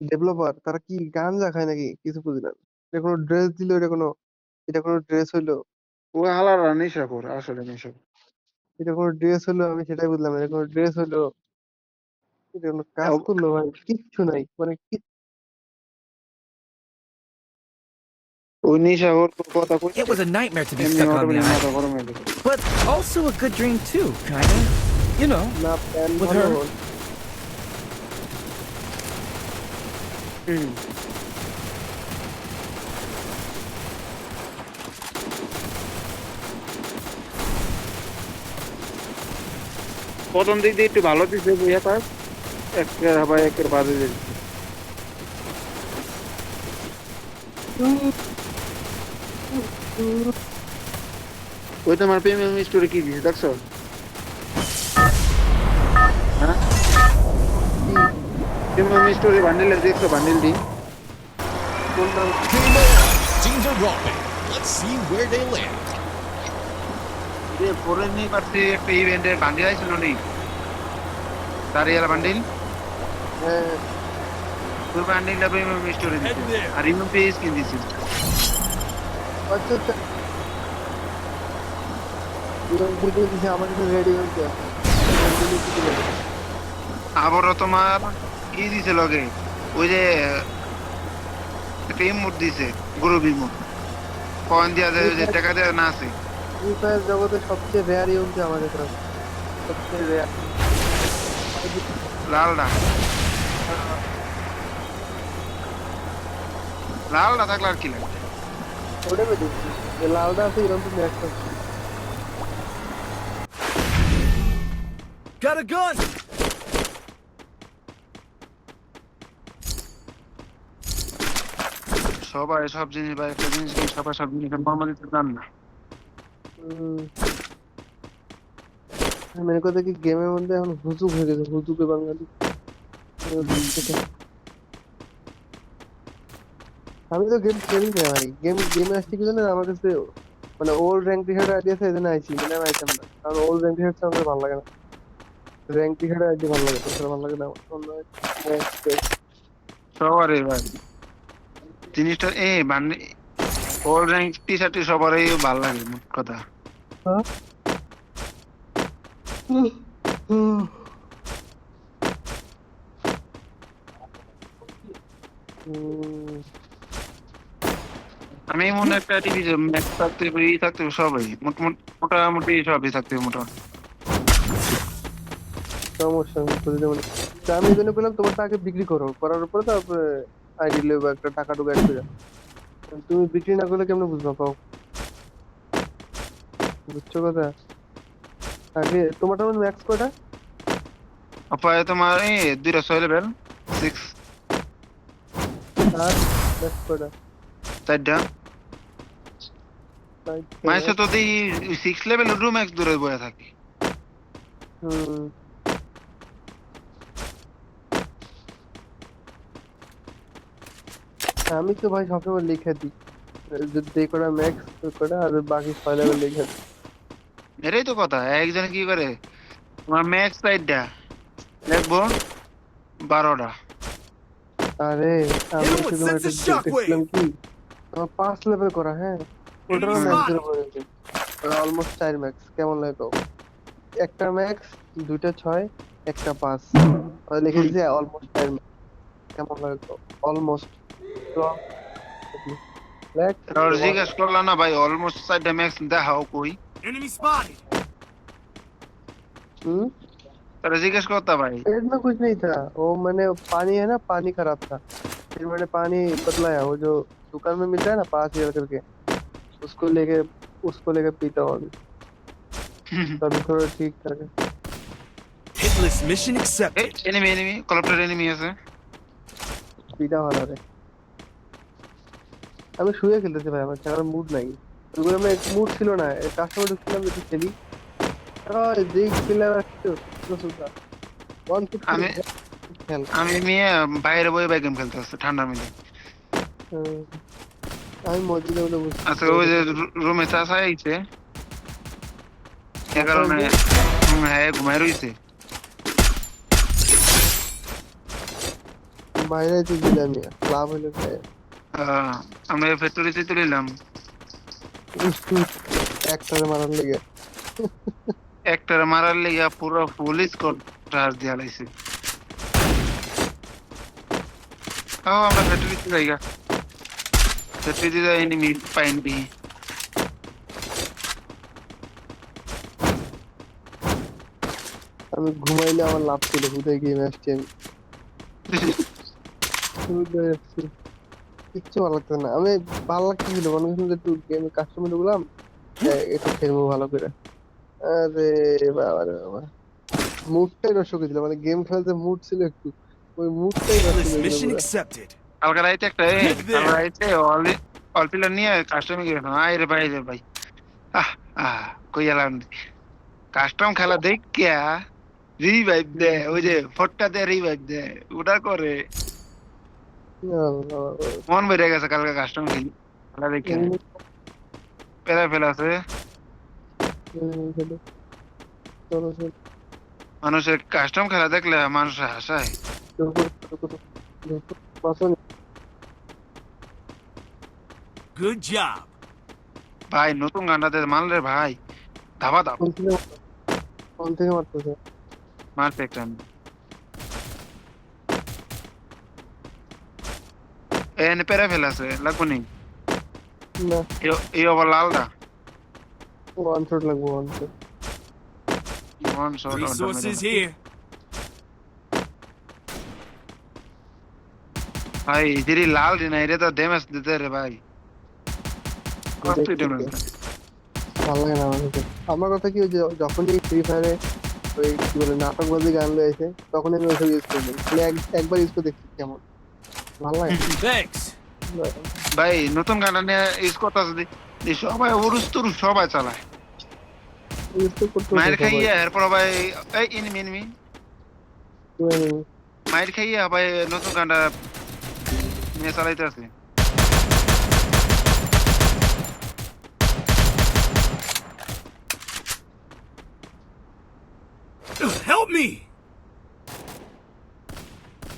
Developer তারা কি গাঞ্জা খায় নাকি? কিছু বুঝি না। এটা কোনো ড্রেস দিল এটা কোনো এটা কোনো ড্রেস হইল? ও হালারা নেশাখোর আসলে নেশাখোর। এটা কোনো ড্রেস হলো আমি সেটাই বুঝলাম এটা কোনো ড্রেস হলো এটা কোনো কাজ করল ভাই? কিচ্ছু নাই মানে কি ওই নেশাখোর কথা কইতে It was a nightmare to be stuck on the island, but also a good dream too, kinda. You know, না With her? হুম। প্রথম দিক দিয়ে একটু ভালো দিচ্ছে বুঝে পাস। একের আবার একের বাজে দিচ্ছে ওই তোমার প্রেমিয়াম স্টোরি কি দিছে দেখছ? প্রেমিয়াম স্টোরি বান্ডেলের দেখছ বান্ডেল দি কোনটা Teams are dropping. Let's see where they land. যে ফোরেন নেই পারছে একটা ইভেন্টের বান্ডিল আইছিল নেই তারিয়ালা বান্ডিল হ্যাঁ ওই বান্ডিলটা প্রেমিয়াম স্টোরি দিছে. আর ইমন পেজ কিন দিছে আচ্ছা আচ্ছা কাছে রেডি হয়েছে আবারও তোমার কি দিছে লগে ওই যে একটা ইমোট দিছে গুরু বিমোট কয়েন দিয়া দেয় যে টাকা দেওয়া না আছে। ফ্রি ফায়ার জগতে সবচেয়ে রেয়ার ইউনিট আমার কাছে। সবচেয়ে রেয়ার লালটা লালটা থাকলে আর কি লাগে? ওটা বেঁচেছি যে লালটা আছে এরকম তুমি একটা got a gun! সবাই সব জিনিস বা একটা জিনিস সবাই সব জিনিস নর্মালি জান না। মেন কথা কি গেমের মধ্যে এখন হুজুক হয়ে গেছে হুজুকে বাঙালি। আমি তো গেম খেলি না ভাই। গেম গেমে আসছি কি জানেন? আমার কাছে মানে ওল্ড র্যাঙ্ক টি-শার্ট আইডি আছে এজন্য আইছি মানে আমি আইতাম না। কারণ ওল্ড র্যাঙ্ক টি-শার্ট আমার ভালো লাগে না। র্যাঙ্ক টি-শার্ট আইডি ভালো লাগে ভালো লাগে না। অন্য সবারই ভাই। জিনিসটা এ মানে ওল র্যাঙ্ক টি শার্ট সবারই ভালো লাগে, মোট কথা। আমি মনে একটা টিভি ম্যাচ থাকতে ই থাকতে সবাই। মোটামুটি সবই থাকতে মোটামুটি। সমস্যা তা আমি জন্য বললাম, তোমারটা আগে বিক্রি করো, করার উপরে তারপরে আইডি লেব একটা টাকা টুকু অ্যাড করে তুমি বিক্রি না করলে কেমনে বুঝবা পাও বুঝছ কথা? আগে তোমারটা ম্যাক্স কয়টা? অপায় তোমার এই দুইটা ছয় লেভেল সিক্স আর ম্যাক্স কয়টা? চারটা। মাইসে তো দিই সিক্স লেভেল রুম এক্স দূরে বয়ে থাকি। হুম। আমি তো ভাই সবসময় লিখে দিই। যদি যে কটা ম্যাক্স কটা আর বাকি ছয় লেভেল লিখে দিই এটাই তো কথা একজন কি করে? তোমার ম্যাক্স চারটা লিখব বারোটা। আরে আমি. দেখছিলাম কি? আমার পাঁচ লেভেল করা হ্যাঁ? ওটারও ম্যাক্স. অলমোস্ট চার ম্যাক্স কেমন লাগে একটা ম্যাক্স দুইটা ছয় একটা পাঁচ। লিখে দিয়েছে অলমোস্ট চার max। কেমন লাগে তো? explore. Let's Rozik explore lana bhai almost side damage dekha koi. Enemy spotted. हम्म रज़ी कैसे होता भाई पेट में कुछ नहीं था वो मैंने पानी है ना पानी खराब था फिर मैंने पानी बदलाया वो जो दुकान में मिलता है ना पाँच हज़ार करके उसको लेके उसको लेके पीता हूँ अभी तभी थोड़ा ठीक कर Hitless mission accepted. Enemy, enemy, corrupted enemy ऐसे. पीता वाला रे. আমি শুয়ে খেলতেছি ভাই আমার খেলার মুড নাই। ওইগুলো আমার মুড ছিল না কাস্টমার ঢুকছিলাম একটু খেলি। যেই আমি- আমি বাইরে বই বাই গেম খেলতে আসছে ঠান্ডার মধ্যে আমি মসজিদে বলে বুঝতে আচ্ছা ওই যে রুমে চাষা আইছে। কারণে হুম, হ্যাঁ ঘুমাই রইছে। বাইরে তো দিলাম লাভ হইল খায় আহ, আমরা ফ্যাক্টরিতে তুলিলাম একটারে মারার লেগে। একটার মারার লেগে পুরো ফুল দিয়া লাইছে। আমরা ফ্যাক্টরিতে যাইগা ফ্যাক্টরিতে যাই এনিমি পাইনি আমি ঘুমাইলে আমার লাভ ছিল কোথায় গেম আসছি। আমি? কিচ্ছু ভালো লাগতো না। আমি ভালো লাগতেছিল মনে হচ্ছিল যে একটু গেমে কাস্টমার ঢুকলাম এ- একটু খেলব ভালো করে। আরে বাবা রে বাবা। মুডটাই নষ্ট করে দিল মানে গেম খেলতে মুড ছিল একটু। ওই মুডটাই নষ্ট করে পুরো। accepted. কালকে রাইতে একটা. কালকে রাইতে অল অল প্লেয়ার নিয়ে কাস্টমে গেলাম আয় রে ভাই রে ভাই। আহ আহ কই এলাম? কাস্টম খেলা দেখিয়া রিভাইভ দে ওই যে ফটকা দে রিভাইভ দে ওটা করে। মন বেড়ে গেছে কালকে কাস্টম খেলি খেলা দেখে। পেরা ফেলা আছে। মানুষের কাস্টম খেলা দেখলে মানুষ হাসায়। Good job. ভাই নতুন গানটাতে মানলে ভাই। ধাবা থেকে কোন থেকে মারতেছে? মারতে একটা এনে পেরা ফেলা আছে লাগবো নি না এই আবার লালটা ওয়ান শট লাগবে one shot One shot on the Resources middle. here. ভাই ইদিরি লাল দিনা এটা তো ড্যামেজ দিতে রে ভাই কত ড্যামেজ ভালো লাগে না আমার আমার কথা কি যে যখনই ফ্রি ফায়ারে ওই কি বলে নাটকবাজি গান রয়েছে তখন আমি ওইসব ইউজ করি একবার ইউজ করে দেখছি কেমন ভালো লাগে. ভাই নতুন গানটা নিয়ে দি সবাই সবাই চালায়। মায়ের খাইয়ে এরপর ভাই এই ইনমি ইনমি মায়ের খাইয়ে ভাই নতুন গানটা নিয়ে চালাইতে আছে Help me.